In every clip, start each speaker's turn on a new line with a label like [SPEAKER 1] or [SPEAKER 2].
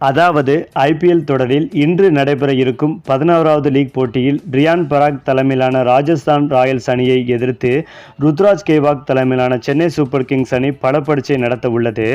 [SPEAKER 1] அதாவது ஐபிஎல் தொடரில் இன்று நடைபெற இருக்கும் பதினோராவது லீக் போட்டியில் ரியான் பராக் தலைமையிலான ராஜஸ்தான் ராயல்ஸ் அணியை எதிர்த்து ருத்ராஜ் கேவாக் தலைமையிலான சென்னை சூப்பர் கிங்ஸ் அணி படப்படிச்சை நடத்த உள்ளது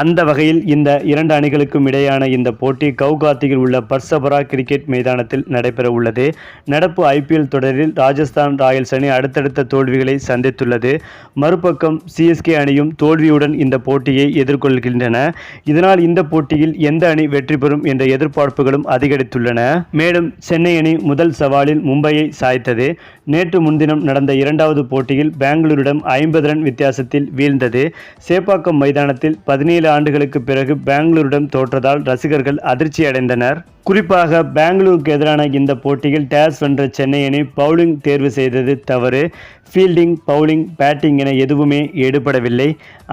[SPEAKER 1] அந்த வகையில் இந்த இரண்டு அணிகளுக்கும் இடையான இந்த போட்டி கவுகாத்தியில் உள்ள பர்சபரா கிரிக்கெட் மைதானத்தில் நடைபெற உள்ளது. நடப்பு ஐபிஎல் தொடரில் ராஜஸ்தான் ராயல்ஸ் அணி அடுத்தடுத்த தோல்விகளை சந்தித்துள்ளது. மறுபக்கம் சிஎஸ்கே அணியும் தோல்வியுடன் இந்த போட்டியை எதிர்கொள்கின்றன. இதனால் இந்த போட்டியில் எந்த அணி வெற்றி பெறும் என்ற எதிர்பார்ப்புகளும் அதிகரித்துள்ளன. மேலும் சென்னை அணி முதல் சவாலில் மும்பையை சாய்த்தது. நேற்று முன்தினம் நடந்த இரண்டாவது போட்டியில் பெங்களூரிடம் ஐம்பது ரன் வித்தியாசத்தில் வீழ்ந்தது. சேப்பாக்கம் மைதானத்தில் பதினேழு ஆண்டுகளுக்கு பிறகு பெங்களூரிடம் தோற்றதால் ரசிகர்கள் அதிர்ச்சி அடைந்தனர் குறிப்பாக பெங்களூருக்கு எதிரான இந்த போட்டியில் டேஸ் வென்ற சென்னை அணி பவுலிங் தேர்வு செய்தது தவறு. ஃபீல்டிங் பவுலிங் பேட்டிங் என எதுவுமே எடுபடவில்லை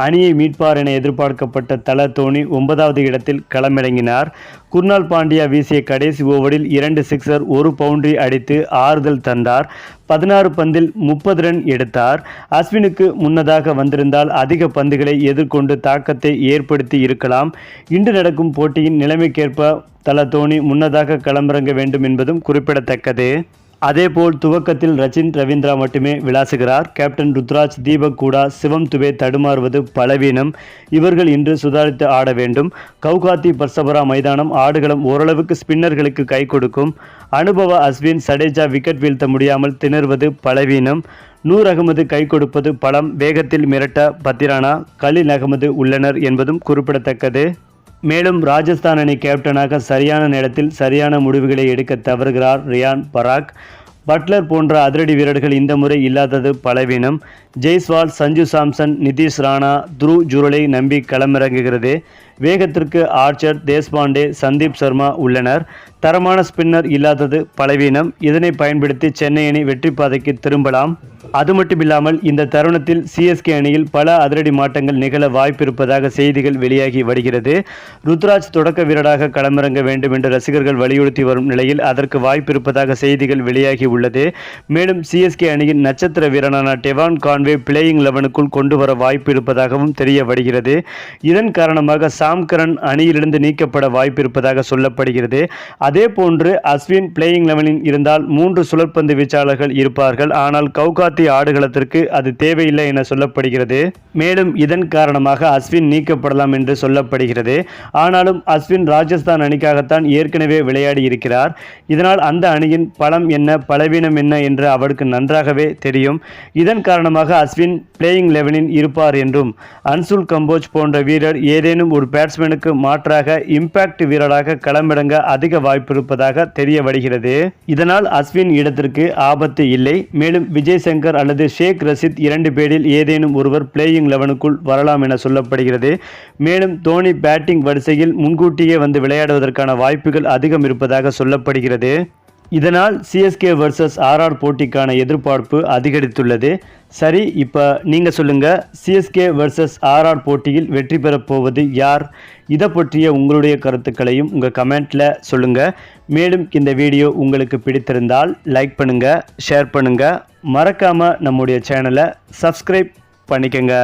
[SPEAKER 1] அணியை மீட்பார் என எதிர்பார்க்கப்பட்ட தல தோனி ஒன்பதாவது இடத்தில் களமிறங்கினார். குர்னால் பாண்டியா வீசிய கடைசி ஓவரில் இரண்டு சிக்ஸர் ஒரு பவுண்டரி அடித்து ஆறுதல் தந்தார். பதினாறு பந்தில் முப்பது ரன் எடுத்தார். அஸ்வினுக்கு முன்னதாக வந்திருந்தால் அதிக பந்துகளை எதிர்கொண்டு தாக்கத்தை ஏற்படுத்தி இருக்கலாம். இன்று நடக்கும் போட்டியின் நிலைமைக்கேற்ப தல தோனி முன்னதாக களமிறங்க வேண்டும் என்பதும் குறிப்பிடத்தக்கது. அதேபோல் துவக்கத்தில் ரச்சின் ரவீந்திரா மட்டுமே விளாசுகிறார். கேப்டன் ருத்ராஜ் தீபக் கூடா சிவம் துபே தடுமாறுவது பலவீனம். இவர்கள் இன்று சுதாரித்து ஆட வேண்டும். கவுகாத்தி பர்சபரா மைதானம் ஆடுகளம் ஓரளவுக்கு ஸ்பின்னர்களுக்கு கை கொடுக்கும். அனுபவ அஸ்வின் சடேஜா விக்கெட் வீழ்த்த முடியாமல் திணறுவது பலவீனம். நூர் அகமது கை கொடுப்பது பலம் வேகத்தில் மிரட்ட பத்திரானா கலில் அகமது உள்ளனர் என்பதும் குறிப்பிடத்தக்கது. மேலும் ராஜஸ்தான் அணி கேப்டனாக சரியான நேரத்தில் சரியான முடிவுகளை எடுக்க தவறுகிறார் ரியான் பராக். பட்லர் போன்ற அதிரடி வீரர்கள் இந்த முறை இல்லாதது பலவீனம். ஜெய்ஸ்வால் சஞ்சு சாம்சன் நிதிஷ் ராணா துரு ஜுரலை நம்பி களமிறங்குகிறது. வேகத்திற்கு ஆர்ச்சர் தேஷ்பாண்டே சந்தீப் சர்மா உள்ளனர். தரமான ஸ்பின்னர் இல்லாதது பலவீனம். இதனை பயன்படுத்தி சென்னை அணி வெற்றி பாதைக்கு திரும்பலாம். அது மட்டுமில்லாமல் இந்த தருணத்தில் சிஎஸ்கே அணியில் பல அதிரடி மாற்றங்கள் நிகழ வாய்ப்பிருப்பதாக செய்திகள் வெளியாகி வருகிறது. ருத்ராஜ் தொடக்க வீரராக களமிறங்க வேண்டும் என்று ரசிகர்கள் வலியுறுத்தி வரும் நிலையில் அதற்கு வாய்ப்பிருப்பதாக செய்திகள் வெளியாகி உள்ளது. மேலும் சிஎஸ்கே அணியின் நட்சத்திர வீரரான டெவான் கான்வே பிளேயிங் லெவனுக்குள் கொண்டு வர வாய்ப்பு இருப்பதாகவும் தெரிய வருகிறது இதன் காரணமாக சாம் கரன் அணியிலிருந்து நீக்கப்பட வாய்ப்பு இருப்பதாக சொல்லப்படுகிறது. அதே போன்று அஸ்வின் பிளேயிங் லெவனில் இருந்தால் மூன்று சுழற்பந்து வீச்சாளர்கள் இருப்பார்கள். ஆனால் கவுகாத்தி ஆடுகளத்திற்கு அது தேவையில்லை என சொல்லப்படுகிறது. மேலும் இதன் காரணமாக அஸ்வின் நீக்கப்படலாம் என்று சொல்லப்படுகிறது. ஆனாலும் அஸ்வின் ராஜஸ்தான் அணிக்காகத்தான் ஏற்கனவே விளையாடி இருக்கிறார். இதனால் அந்த அணியின் பலம் என்ன பலவீனம் என்ன என்று அவருக்கு நன்றாகவே தெரியும். இதன் காரணமாக அஸ்வின் பிளேயிங் லெவனில் இருப்பார் என்றும் அன்சுல் கம்போஜ் போன்ற வீரர் ஏதேனும் ஒரு பேட்ஸ்மேனுக்கு மாற்றாக இம்பாக்ட் வீரராக களமிறங்க அதிக வாய்ப்பு இருப்பதாக தெரிய வருகிறது இதனால் அஸ்வின் இடத்திற்கு ஆபத்து இல்லை. மேலும் விஜய் சங்கர் அல்லது ஷேக் ரசித் இரண்டு பேரில் ஏதேனும் ஒருவர் பிளேயிங் லெவனுக்குள் வரலாம் என சொல்லப்படுகிறது. மேலும் தோனி பேட்டிங் வரிசையில் முன்கூட்டியே வந்து விளையாடுவதற்கான வாய்ப்புகள் அதிகம் இருப்பதாக சொல்லப்படுகிறது. இதனால் சிஎஸ்கே வர்சஸ் ஆர்ஆர் போட்டிக்கான எதிர்பார்ப்பு அதிகரித்துள்ளது. சரி இப்போ நீங்கள் சொல்லுங்கள் சிஎஸ்கே வர்சஸ் ஆர்ஆர் போட்டியில் வெற்றி பெறப் போவது யார்? இதை பற்றிய உங்களுடைய கருத்துக்களையும் உங்கள் கமெண்ட்டில் சொல்லுங்கள் மேலும் இந்த வீடியோ உங்களுக்கு பிடித்திருந்தால் லைக் பண்ணுங்கள் ஷேர் பண்ணுங்கள் மறக்காமல் நம்முடைய சேனலை சப்ஸ்கிரைப் பண்ணிக்கங்க.